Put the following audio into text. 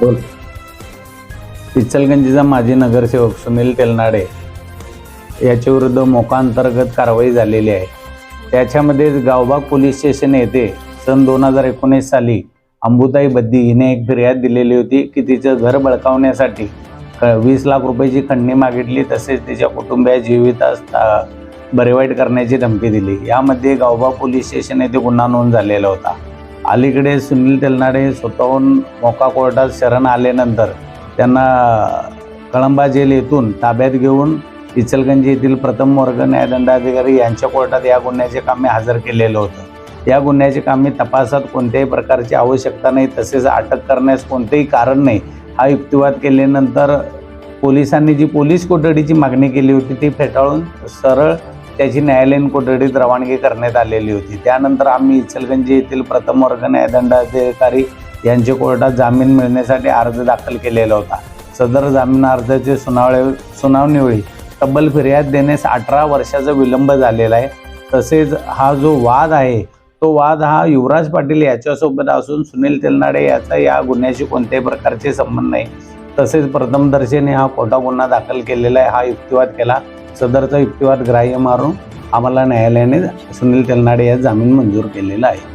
बोल. इचलगंजीचा माजी नगरसेवक सुनील तेलनाडे याच्याविरुद्ध मोकांतर्गत कारवाई झालेली आहे. त्याच्यामध्येच गावबाग पोलीस स्टेशन येथे सन दोन हजार एकोणीस साली अंबुताई बद्दी हिने एक फिर्याद दिलेली होती की तिचं घर बळकावण्यासाठी वीस लाख रुपयाची खंडणी मागितली तसेच तिच्या कुटुंबिया जीवितास बरेवाईट करण्याची धमकी दिली. यामध्ये गावबाग पोलीस स्टेशन येथे गुन्हा नोंद झालेला होता. अलीकडे सुनील तेलनाडे स्वतःहून मोका कोर्टात शरण आल्यानंतर त्यांना कळंबा जेल येथून ताब्यात घेऊन इचलगंजी येथील प्रथम वर्ग न्यायदंडाधिकारी यांच्या कोर्टात या गुन्ह्याचे कामे हजर केलेलं होतं. या गुन्ह्याचे कामे तपासात कोणत्याही प्रकारची आवश्यकता नाही तसेच अटक करण्यास कोणतेही कारण नाही. हा युक्तिवाद केल्यानंतर पोलिसांनी जी पोलीस कोठडीची मागणी केली होती ती फेटाळून सरळ त्याची न्यायालयीन कोठडीत रवानगी करण्यात आलेली होती. त्यानंतर आम्ही इचलगंजी येथील प्रथम वर्ग न्यायदंडाधिकारी यांच्या कोर्टात जामीन मिळण्यासाठी अर्ज दाखल केलेला होता. सदर जामीन अर्जाची सुनावळे सुनावणीवेळी तब्बल फिर्याद देण्यास अठरा वर्षाचा विलंब झालेला आहे. तसेच हा जो वाद आहे तो वाद हा युवराज पाटील याच्यासोबत असून सुनील तेलनाडे याचा या गुन्ह्याशी कोणत्याही प्रकारचे संबंध नाही. तसेच प्रथमदर्शनी हा खोटा गुन्हा दाखल केलेला आहे हा युक्तिवाद केला. सदरचा युक्तिवाद ग्राह्य मारून आम्हाला न्यायालयाने सुनील तेलनाडे या जामीन मंजूर केलेला आहे.